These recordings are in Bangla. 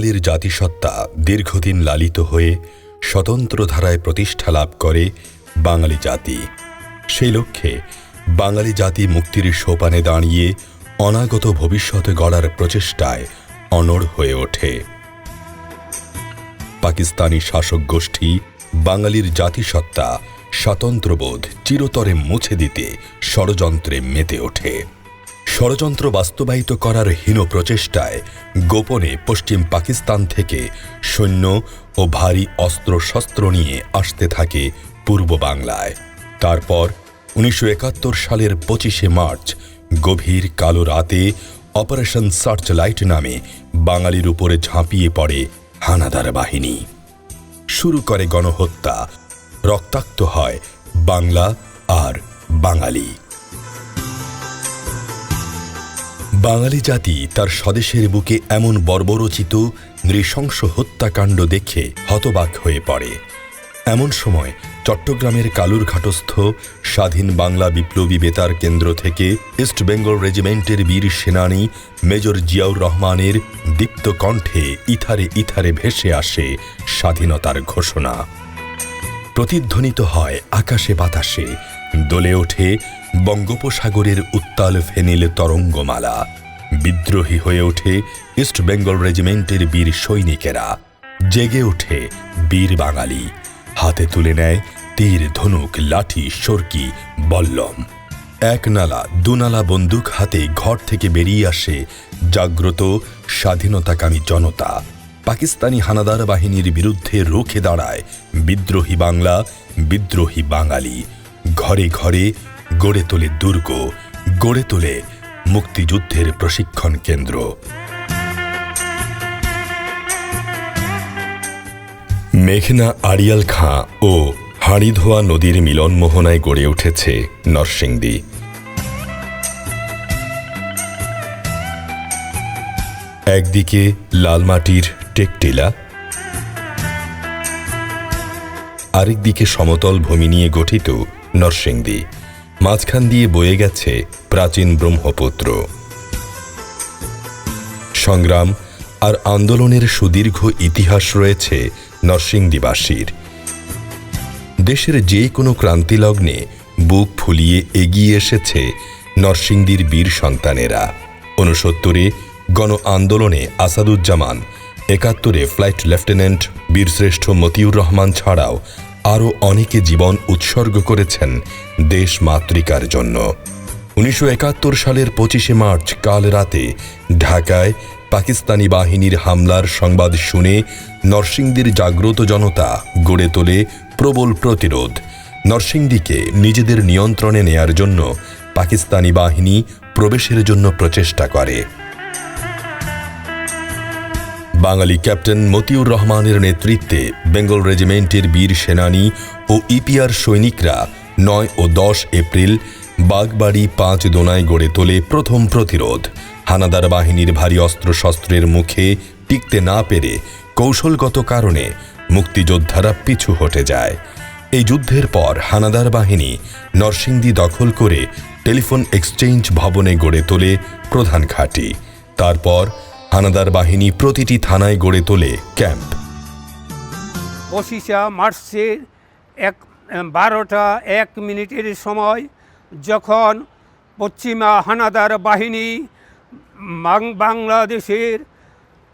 বাঙালির জাতিসত্তা দীর্ঘদিন লালিত হয়ে স্বতন্ত্র ধারায় প্রতিষ্ঠা লাভ করে বাঙালি জাতি। সেই লক্ষ্যে বাঙালি জাতি মুক্তির সোপানে দাঁড়িয়ে অনাগত ভবিষ্যৎ গড়ার প্রচেষ্টায় অনড় হয়ে ওঠে। পাকিস্তানি শাসক গোষ্ঠী বাঙালির জাতিসত্তা স্বাতন্ত্র্যবোধ চিরতরে মুছে দিতে ষড়যন্ত্রে মেতে ওঠে। ষড়যন্ত্র বাস্তবায়িত করার হীন প্রচেষ্টায় গোপনে পশ্চিম পাকিস্তান থেকে সৈন্য ও ভারী অস্ত্রশস্ত্র নিয়ে আসতে থাকে পূর্ব বাংলায়। তারপর উনিশশো একাত্তর সালের পঁচিশে মার্চ, গভীর কালো রাতে অপারেশন সার্চ লাইট নামে বাঙালির উপরে ঝাঁপিয়ে পড়ে হানাদার বাহিনী। শুরু করে গণহত্যা, রক্তাক্ত হয় বাংলা আর বাঙালি। বাঙালি জাতি তার স্বদেশের বুকে এমন বর্বরচিত, নৃশংস হত্যাকাণ্ড দেখে হতবাক হয়ে পড়ে। এমন সময় চট্টগ্রামের কালুরঘাটস্থ স্বাধীন বাংলা বিপ্লবী বেতার কেন্দ্র থেকে ইস্ট বেঙ্গল রেজিমেন্টের বীর সেনানী মেজর জিয়াউর রহমানের দীপ্ত কণ্ঠে ইথারে ইথারে ভেসে আসে স্বাধীনতার ঘোষণা। প্রতিধ্বনিত হয় আকাশে বাতাসে, দোলে ওঠে বঙ্গোপসাগরের উত্তাল ফেনিল তরঙ্গমালা। বিদ্রোহী হয়ে ওঠে ইস্ট বেঙ্গল রেজিমেন্টের বীর সৈনিকেরা। জেগে ওঠে বীর বাঙালি। হাতে তুলে নেয় তীর, ধনুক, লাঠি, সরকি, বল্লম। এক নালা দুনালা বন্দুক হাতে ঘর থেকে বেরিয়ে আসে জাগ্রত, স্বাধীনতাকামী জনতা। পাকিস্তানি হানাদার বাহিনীর বিরুদ্ধে রুখে দাঁড়ায় বিদ্রোহী বাংলা, বিদ্রোহী বাঙালি। ঘরে ঘরে গড়ে তোলে দুর্গ, গড়ে তোলে মুক্তিযুদ্ধের প্রশিক্ষণ কেন্দ্র। মেঘনা আড়িয়াল খাঁ ও হাড়িধোয়া নদীর মিলন মোহনায় গড়ে উঠেছে নরসিংদী। একদিকে লালমাটির টেকটিলা, আরেকদিকে সমতল ভূমি নিয়ে গঠিত নরসিংদী। মাঝখান দিয়ে বয়ে গেছে প্রাচীন ব্রহ্মপুত্র। সংগ্রাম আর আন্দোলনের সুদীর্ঘ ইতিহাস রয়েছে নরসিংদীবাসীর। দেশের যে কোনো ক্রান্তিলগ্নে বুক ফুলিয়ে এগিয়ে এসেছে নরসিংদীর বীর সন্তানেরা। ঊনসত্তরে গণ আন্দোলনে আসাদুজ্জামান, একাত্তরে ফ্লাইট লেফটেন্যান্ট বীরশ্রেষ্ঠ মতিউর রহমান ছাড়াও আরও অনেকে জীবন উৎসর্গ করেছেন দেশ মাতৃকার জন্য। উনিশশো একাত্তর সালের পঁচিশে মার্চ কাল রাতে ঢাকায় পাকিস্তানি বাহিনীর হামলার সংবাদ শুনে নরসিংদীর জাগ্রত জনতা গড়ে তোলে প্রবল প্রতিরোধ। নরসিংদীকে নিজেদের নিয়ন্ত্রণে নেয়ার জন্য পাকিস্তানি বাহিনী প্রবেশের জন্য প্রচেষ্টা করে। বাঙালি ক্যাপ্টেন মতিউর রহমানের নেতৃত্বে বেঙ্গল রেজিমেন্টের বীর সেনানী ও ইপিআর সৈনিকরা নয় ও দশ এপ্রিল বাগবাড়ি পাঁচ দোনায় গড়ে তোলে প্রথম প্রতিরোধ। হানাদার বাহিনীর ভারী অস্ত্রশস্ত্রের মুখে টিকতে না পেরে কৌশলগত কারণে মুক্তিযোদ্ধারা পিছু হটে যায়। এই যুদ্ধের পর হানাদার বাহিনী নরসিংদী দখল করে টেলিফোন এক্সচেঞ্জ ভবনে গড়ে তোলে প্রধান ঘাঁটি। তারপর হানাদার বাহিনী প্রতিটি থানায় গড়ে তোলে ক্যাম্প। পঁচিশা মার্চের এক বারোটা এক মিনিটের সময় যখন পশ্চিমা হানাদার বাহিনী বাংলাদেশের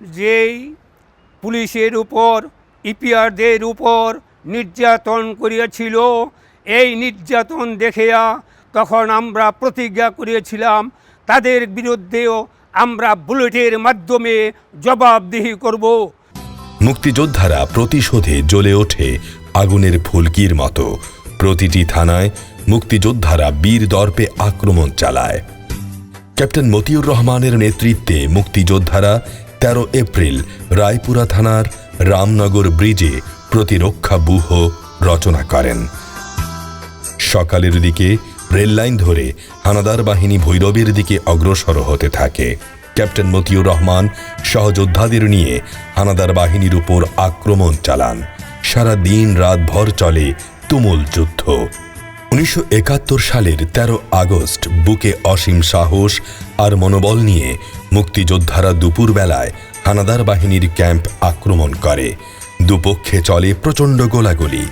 যেই পুলিশের উপর, ইপিআরদের উপর নির্যাতন করিয়াছিল, এই নির্যাতন দেখিয়া তখন আমরা প্রতিজ্ঞা করিয়েছিলাম, তাদের বিরুদ্ধেও আমরা বুলেটের মাধ্যমে জবাবদিহি করব। মুক্তিযোদ্ধারা প্রতিশোধে জ্বলে ওঠে আগুনের ফুলকির মতো। প্রতিটি থানায় মুক্তিযোদ্ধারা বীর দর্পে আক্রমণ চালায়। ক্যাপ্টেন মতিউর রহমানের নেতৃত্বে মুক্তিযোদ্ধারা তেরো এপ্রিল রায়পুরা থানার রামনগর ব্রিজে প্রতিরক্ষা ব্যূহ রচনা করেন। সকালের দিকে রেললাইন ধরে হানাদার বাহিনী ভৈরবের দিকে অগ্রসর হতে থাকে। ক্যাপ্টেন মতিউর রহমান সহযোদ্ধাদের নিয়ে হানাদার বাহিনীর উপর আক্রমণ চালান। সারা দিন রাত ভর চলে তুমুল যুদ্ধ। উনিশশো একাত্তর সালের ১৩ আগস্ট বুকে অসীম সাহস আর মনোবল নিয়ে মুক্তিযোদ্ধারা দুপুরবেলায় হানাদার বাহিনীর ক্যাম্প আক্রমণ করে। দুপক্ষে চলে প্রচণ্ড গোলাগুলি।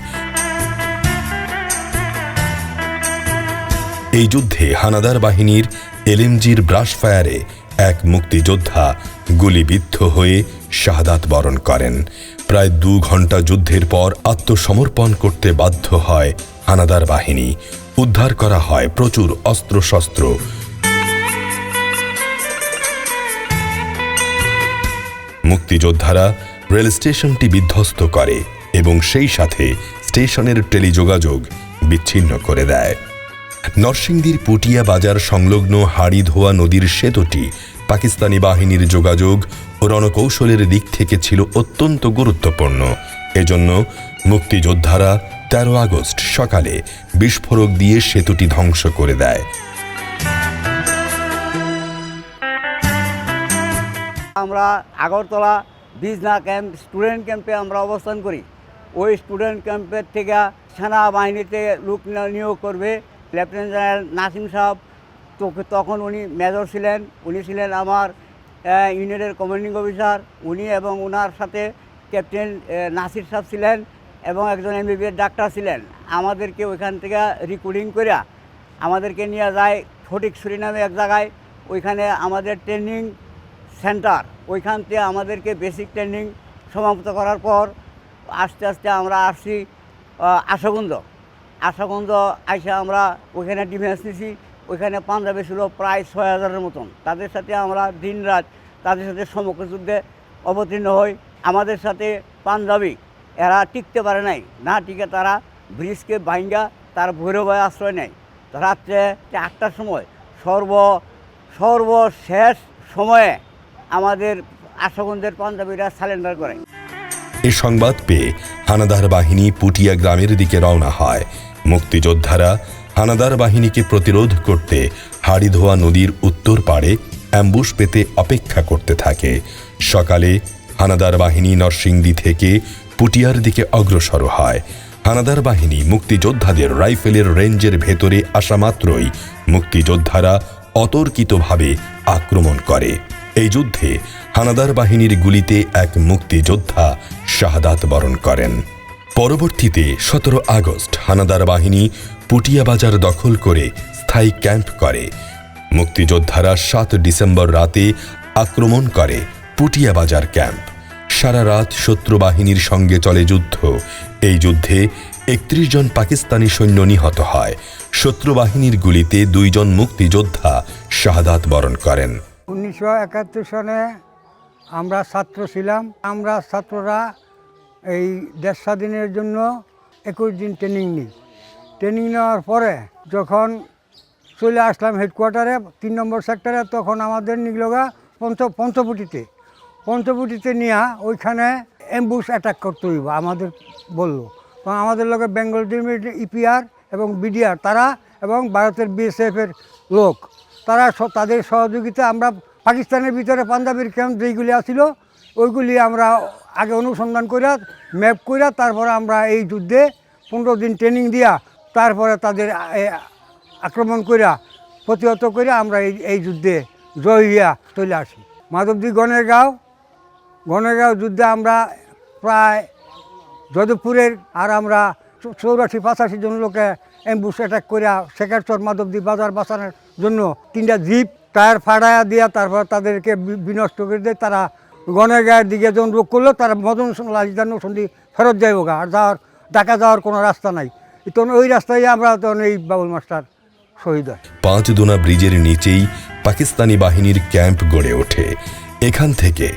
এই যুদ্ধে হানাদার বাহিনীর এলএমজির ব্রাশ ফায়ারে এক মুক্তিযোদ্ধা গুলিবিদ্ধ হয়ে শাহাদাত বরণ করেন। প্রায় দু ঘণ্টা যুদ্ধের পর আত্মসমর্পণ করতে বাধ্য হয় হানাদার বাহিনী। উদ্ধার করা হয় প্রচুর অস্ত্রশস্ত্র। মুক্তিযোদ্ধারা রেল স্টেশনটি বিধ্বস্ত করে এবং সেই সাথে স্টেশনের টেলিযোগাযোগ বিচ্ছিন্ন করে দেয়। নরসিংদীর পুটিয়া বাজার সংলগ্ন হাড়িধোয়া নদীর সেতুটি পাকিস্তানি বাহিনীর যোগাযোগ ও রণকৌশলের দিক থেকে ছিল অত্যন্ত গুরুত্বপূর্ণ। এজন্য মুক্তিযোদ্ধারা তেরো আগস্ট সকালে বিস্ফোরক দিয়ে সেতুটি ধ্বংস করে দেয়। আমরা আগরতলা বিজনা ক্যাম্প, স্টুডেন্ট ক্যাম্পে আমরা অবস্থান করি। ওই স্টুডেন্ট ক্যাম্পের থেকে সেনাবাহিনীতে লোক নিয়োগ করবে। লেফটেন্যান্ট জেনারেল নাসিম সাহেব তো তখন উনি মেজর ছিলেন উনি ছিলেন আমার ইউনিটের কমান্ডিং অফিসার উনি এবং ওনার সাথে ক্যাপ্টেন নাসির সাহেব ছিলেন এবং একজন এমবিবিএস ডাক্তার ছিলেন। আমাদেরকে ওইখান থেকে রিক্রুটিং করে আমাদেরকে নিয়ে যায় ফটিকছড়ি নামে এক জায়গায়। ওইখানে আমাদের ট্রেনিং সেন্টার ওইখান থেকে আমাদেরকে বেসিক ট্রেনিং সমাপ্ত করার পর আস্তে আস্তে আমরা আসছি আহ, আশাকুন্দ আইসা আমরা ওইখানে ডিফেন্স নিছি, ওইখানে পাঞ্জাবে ছিল প্রায় ছয় হাজারের মতন। তাদের সাথে আমরা দিন রাত তাদের সাথে সমগ্র যুদ্ধে অবতীর্ণ হই। আমাদের সাথে পাঞ্জাবি, এরা টিকতে পারে নাই। না টিকে তারা ব্রিজকে বাইঙ্গা তার ভৈরবায় আশ্রয় নেয়। রাত্রে আটটার সময় সর্ব, সর্বশেষ সময়ে আমাদের আশাগঞ্জের পাঞ্জাবিরা সারেন্ডার করে। এ সংবাদ পেয়ে হানাদার বাহিনী পুটিয়া গ্রামের দিকে রওনা হয়। মুক্তিযোদ্ধারা হানাদার বাহিনীকে প্রতিরোধ করতে হাড়িধোয়া নদীর উত্তর পাড়ে অ্যাম্বুশ পেতে অপেক্ষা করতে থাকে। সকালে হানাদার বাহিনী নরসিংদী থেকে পুটিয়ার দিকে অগ্রসর হয়। হানাদার বাহিনী মুক্তিযোদ্ধাদের রাইফেলের রেঞ্জের ভেতরে আসা মাত্রই মুক্তিযোদ্ধারা অতর্কিতভাবে আক্রমণ করে। এই যুদ্ধে হানাদার বাহিনীর গুলিতে এক মুক্তিযোদ্ধা শাহাদাত বরণ করেন। পরবর্তীতে সতেরো আগস্ট হানাদার বাহিনী পুটিয়া বাজার দখল করে স্থায়ী ক্যাম্প করে। মুক্তিযোদ্ধারা সাত ডিসেম্বর রাতে আক্রমণ করে পুটিয়া বাজার ক্যাম্প। সারা রাত শত্রু বাহিনীর সঙ্গে চলে যুদ্ধ। এই যুদ্ধে একত্রিশ জন পাকিস্তানি সৈন্য নিহত হয়। শত্রু বাহিনীর গুলিতে দুইজন মুক্তিযোদ্ধা শাহাদাত বরণ করেন। উনিশশো একাত্তর সনে আমরা ছাত্র ছিলাম। আমরা ছাত্ররা এই দেশ স্বাধীনের জন্য একুশ দিন ট্রেনিং নিই। ট্রেনিং নেওয়ার পরে যখন চলে আসলাম হেডকোয়ার্টারে তিন নম্বর সেক্টরে তখন আমাদের নিগলগা পঞ্চ পঞ্চপুটিতে পঞ্চপুটিতে নিয়ে ওইখানে অ্যাম্বুস অ্যাটাক করতে হইব, আমাদের বলল। কারণ আমাদের লোকের বেঙ্গল ইপিআর এবং বিডিআর তারা এবং ভারতের বিএসএফের লোক, তারা তাদের সহযোগিতা আমরা পাকিস্তানের ভিতরে পাঞ্জাবের ক্যাম্প যেইগুলি আছিল, ওইগুলি আমরা আগে অনুসন্ধান করিয়া ম্যাপ করিয়া তারপরে আমরা এই যুদ্ধে পনেরো দিন ট্রেনিং দিয়া তারপরে তাদের আক্রমণ করিয়া প্রতিহত করে আমরা এই এই যুদ্ধে জয় হইয়া চলে আসি। মাধবদী গণের গাঁও গণেরগাঁও যুদ্ধে আমরা প্রায় যদবপুরের আর আমরা চৌরাশি পঁচাশি জন লোকে অ্যাম্বুস অ্যাটাক করিয়া শেখারচর মাধবদী বাজার বাঁচানোর জন্য তিনটা জিপ টায়ার ফাড়াইয়া দিয়া তারপর তাদেরকে বিনষ্ট করে দেয় তারা গণের গায়ের দিকে যখন রোগ করল, তারা মদন লালিদার নসন্দি ফেরত যাইব গা। আর যাওয়ার, ঢাকা যাওয়ার কোনো রাস্তা নাই। তখন ওই রাস্তায় আমরা তখন এই বাবুল মাস্টার শহীদ হয়। পাঁচ দোনা ব্রিজের নিচেই পাকিস্তানি বাহিনীর ক্যাম্প গড়ে ওঠে। এখান থেকে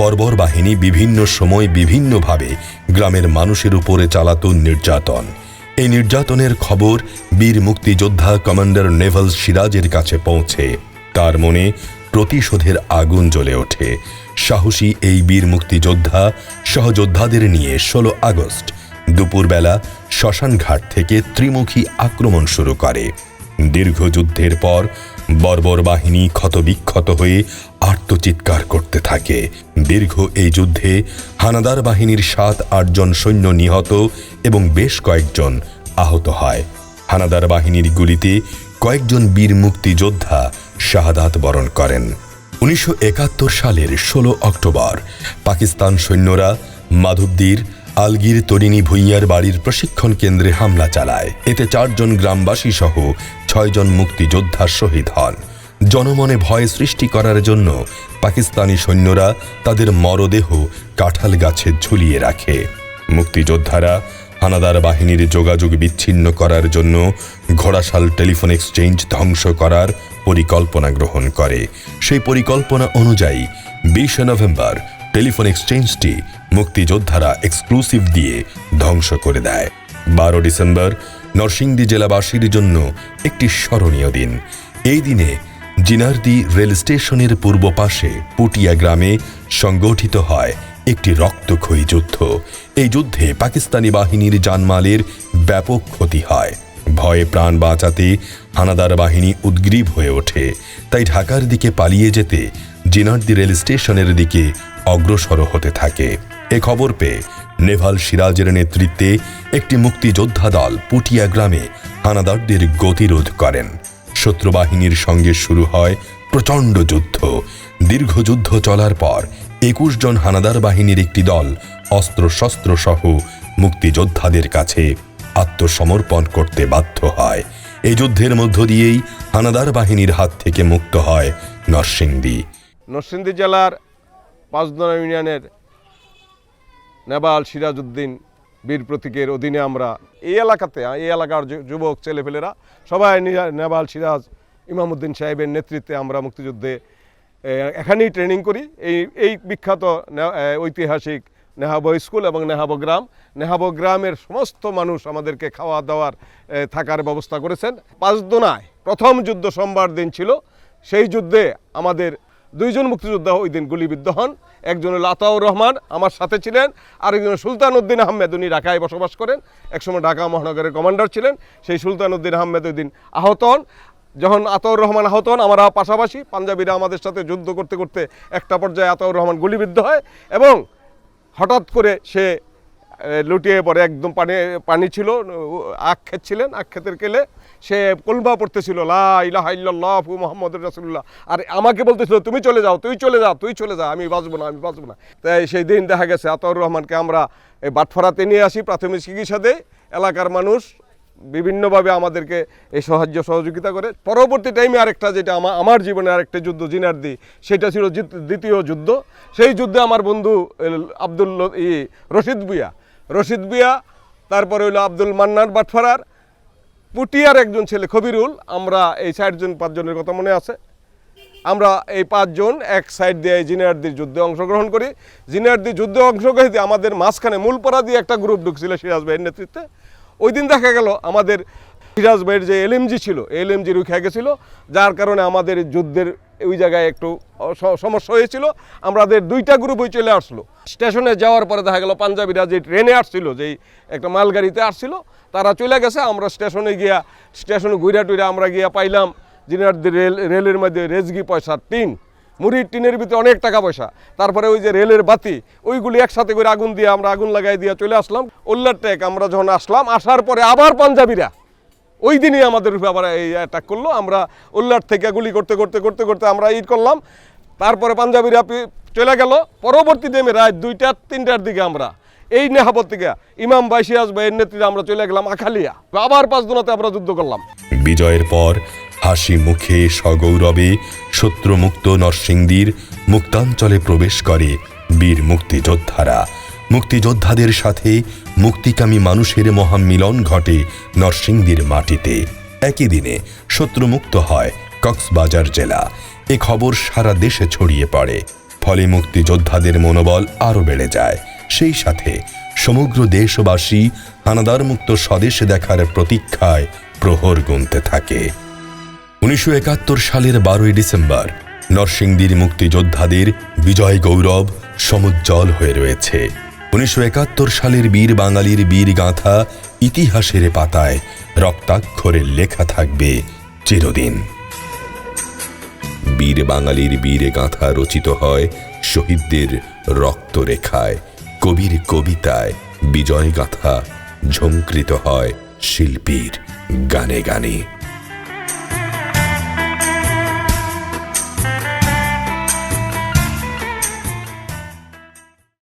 বর্বর বাহিনী বিভিন্ন সময় বিভিন্নভাবে গ্রামের মানুষের উপরে চালাত নির্যাতন। এই নির্যাতনের খবর বীর মুক্তিযোদ্ধা কমান্ডার নেভাল সিরাজের কাছে পৌঁছে। তার মনে প্রতিশোধের আগুন জ্বলে ওঠে। সাহসী এই বীর মুক্তিযোদ্ধা সহযোদ্ধাদের নিয়ে ষোলো আগস্ট দুপুরবেলা শ্মশানঘাট থেকে ত্রিমুখী আক্রমণ শুরু করে। দীর্ঘ যুদ্ধের পর বর্বর বাহিনী ক্ষতবিক্ষত হয়ে আর্তচিৎকার করতে থাকে। দীর্ঘ এই যুদ্ধে হানাদার বাহিনীর সাত আটজন সৈন্য নিহত এবং বেশ কয়েকজন আহত হয়। হানাদার বাহিনীর গুলিতে কয়েকজন বীর মুক্তিযোদ্ধা শাহাদাত বরণ করেন। উনিশশো একাত্তর সালের ষোলো অক্টোবর, পাকিস্তান সৈন্যরা মাধবদীর আলগির তরিণী ভুইয়ার বাড়ির প্রশিক্ষণ কেন্দ্রে হামলা চালায়। এতে চারজন গ্রামবাসী সহ ছয়জন মুক্তিযোদ্ধা শহীদ হন। জনমনে ভয় সৃষ্টি করার জন্য পাকিস্তানি সৈন্যরা তাদের মরদেহ কাঁঠাল গাছে ঝুলিয়ে রাখে। মুক্তিযোদ্ধারা হানাদার বাহিনীর যোগাযোগ বিচ্ছিন্ন করার জন্য ঘোড়াশাল টেলিফোন এক্সচেঞ্জ ধ্বংস করার পরিকল্পনা গ্রহণ করে। সেই পরিকল্পনা অনুযায়ী বিশে নভেম্বর টেলিফোন এক্সচেঞ্জটি মুক্তিযোদ্ধারা এক্সক্লুসিভ দিয়ে ধ্বংস করে দেয়। বারো ডিসেম্বর নরসিংদী জেলাবাসীর জন্য একটি স্মরণীয় দিন। এই দিনে জিনারদি রেল স্টেশনের পূর্ব পাশে পুটিয়া গ্রামে সংগঠিত হয় একটি রক্তক্ষয়ী যুদ্ধ। এই যুদ্ধে পাকিস্তানি বাহিনীর জানমালের ব্যাপক ক্ষতি হয়। ভয়ে প্রাণ বাঁচাতে হানাদার বাহিনী উদ্গ্রীব হয়ে ওঠে। তাই ঢাকার দিকে পালিয়ে যেতে জিনারদি রেল স্টেশনের দিকে অগ্রসর হতে থাকে। এ খবর পেয়ে নেভাল সিরাজের নেতৃত্বে একটি মুক্তিযোদ্ধা দল পুটিয়া গ্রামে হানাদারদের গতিরোধ করেন। শত্রু বাহিনীর সঙ্গে শুরু হয় প্রচণ্ড যুদ্ধ। দীর্ঘ যুদ্ধ চলার পর একুশ জন হানাদার বাহিনীর একটি দল অস্ত্রশস্ত্র সহ মুক্তিযোদ্ধাদের কাছে আত্মসমর্পণ করতে বাধ্য হয়। এই যুদ্ধের মধ্য দিয়েই হানাদার বাহিনীর হাত থেকে মুক্ত হয় নরসিংদী। নরসিংদী জেলার পাঁচদনা ইউনিয়নের নেবাল সিরাজউদ্দিন বীর প্রতীকের অধীনে আমরা এই এলাকাতে, এই এলাকার যুবক, ছেলেপেলেরা সবাই নেবাল সিরাজ ইমামুদ্দিন সাহেবের নেতৃত্বে আমরা মুক্তিযুদ্ধে এখানেই ট্রেনিং করি। এই এই বিখ্যাত ঐতিহাসিক নেহাবো স্কুল এবং নেহাবো গ্রাম। নেহাবো গ্রামের সমস্ত মানুষ আমাদেরকে খাওয়া দাওয়ার থাকার ব্যবস্থা করেছেন। পাঁচদোনায় প্রথম যুদ্ধ সোমবার দিন ছিল। সেই যুদ্ধে আমাদের দুইজন মুক্তিযোদ্ধা ওই দিন গুলিবিদ্ধ হন। একজন হল আতাউর রহমান, আমার সাথে ছিলেন। আরেকজন সুলতান উদ্দিন আহমেদ, উনি ঢাকায় বসবাস করেন। একসময় ঢাকা মহানগরের কমান্ডার ছিলেন। সেই সুলতান উদ্দিন আহমেদ ওই দিন আহত হন। যখন আতাউর রহমান আহত হন, আমরা পাশাপাশি পাঞ্জাবিরা আমাদের সাথে যুদ্ধ করতে করতে একটা পর্যায়ে আতাউর রহমান গুলিবিদ্ধ হয় এবং হঠাৎ করে সে লুটিয়ে পড়ে, একদম পানি পানি ছিল, আখ খেচ্ছিলেন, আখ ক্ষেতের কেলে। সে কলবা পড়তেছিল, লা ইলাহা ইল্লাল্লাহ মোহাম্মদ রাসূলুল্লাহ। আর আমাকে বলতেছিল, তুমি চলে যাও, তুই চলে যাও তুই চলে যাও আমি বাঁচবো না, আমি বাঁচবো না। তাই সেই দিন দেখা গেছে, আতাউর রহমানকে আমরা এই বাটফাড়াতে নিয়ে আসি প্রাথমিক চিকিৎসা দেই। এলাকার মানুষ বিভিন্নভাবে আমাদেরকে এই সাহায্য, সহযোগিতা করে। পরবর্তী টাইমে আরেকটা যেটা আমার আমার জীবনে আরেকটা যুদ্ধ জিনার্দি সেটা ছিল দ্বিতীয় যুদ্ধ। সেই যুদ্ধে আমার বন্ধু আব্দুল ই, রশিদ বুয়া রশিদ বুয়া তারপরে হইল আব্দুল মান্নান বাটফারার। পুটিয়ার একজন ছেলে, খবিরুল। আমরা এই চারজন, পাঁচজনের কথা মনে আছে। আমরা এই পাঁচজন এক সাইড দিয়ে জিনিয়ারদির যুদ্ধে অংশগ্রহণ করি। জিনিয়ারদির যুদ্ধে অংশগ্রহণ দিয়ে আমাদের মাঝখানে মূলপাড়া দিয়ে একটা গ্রুপ ঢুকছিল সিরাজ ভাইয়ের নেতৃত্বে। ওই দিন দেখা গেল আমাদের সিরাজ ভাইয়ের যে এলএমজি ছিল এলএমজি রুখে গেছিল, যার কারণে আমাদের যুদ্ধের ওই জায়গায় একটু সমস্যা হয়েছিল। আমাদের দুইটা গ্রুপ ওই চলে আসলো। স্টেশনে যাওয়ার পরে দেখা গেল পাঞ্জাবিরা যে ট্রেনে আসছিল, যেই একটা মালগাড়িতে আসছিল, তারা চলে গেছে। আমরা স্টেশনে গিয়া স্টেশনে ঘুরে টুইরা আমরা গিয়া পাইলাম জিনারদের রেল, রেলের মধ্যে রেজগি পয়সা টিন মুড়ির টিনের ভিতরে অনেক টাকা পয়সা। তারপরে ওই যে রেলের বাতি, ওইগুলি একসাথে করে আগুন দিয়ে আমরা আগুন লাগাই দিয়ে চলে আসলাম। উল্লার টেক আমরা যখন আসলাম, আসার পরে আবার পাঞ্জাবিরা। ওই দিনই আমাদের উপরে আবার এই অ্যাটাক করল। আমরা উল্লার থেকে গুলি করতে করতে করতে করতে আমরা ঈদ করলাম। তারপরে পাঞ্জাবিরা চলে গেল। পরবর্তী টাইমে রাত দুইটা, তিনটার দিকে আমরা এই নেহাবত থেকে ইমাম বাইশিয়াজ ভাইয়ের নেতৃত্বে আমরা চলে গেলাম আখালিয়া। আবার পাঁচ দিনতে আমরা যুদ্ধ করলাম। বিজয়ের পর হাসি মুখে সগৌরবে শত্রুমুক্ত নরসিংদীর মুক্তাঞ্চলে প্রবেশ করে বীর মুক্তিযোদ্ধারা। মুক্তিযোদ্ধাদের সাথে মুক্তিকামী মানুষের মহামিলন ঘটে নরসিংদীর মাটিতে। একই দিনে শত্রুমুক্ত হয় কক্সবাজার জেলা। এ খবর সারা দেশে ছড়িয়ে পড়ে। ফলে মুক্তিযোদ্ধাদের মনোবল আরও বেড়ে যায়। সেই সাথে সমগ্র দেশবাসী হানাদার মুক্ত স্বদেশ দেখার প্রতীক্ষায় প্রহর গুনতে থাকে। উনিশশো একাত্তর সালের বারোই ডিসেম্বর, নরসিংদীর মুক্তিযোদ্ধাদের বিজয় গৌরব সমুজ্জ্বল হয়ে রয়েছে। উনিশশো একাত্তর সালের বীর বাঙালির বীর গাঁথা ইতিহাসের পাতায় রক্তাক্ষরে লেখা থাকবে চিরদিন। বীর বাঙালির বীর গাঁথা রচিত হয় শহীদদের রক্তরেখায়। কবির কবিতায় বিজয় গাথা ঝঙ্কৃত হয় শিল্পীর গানে গানে।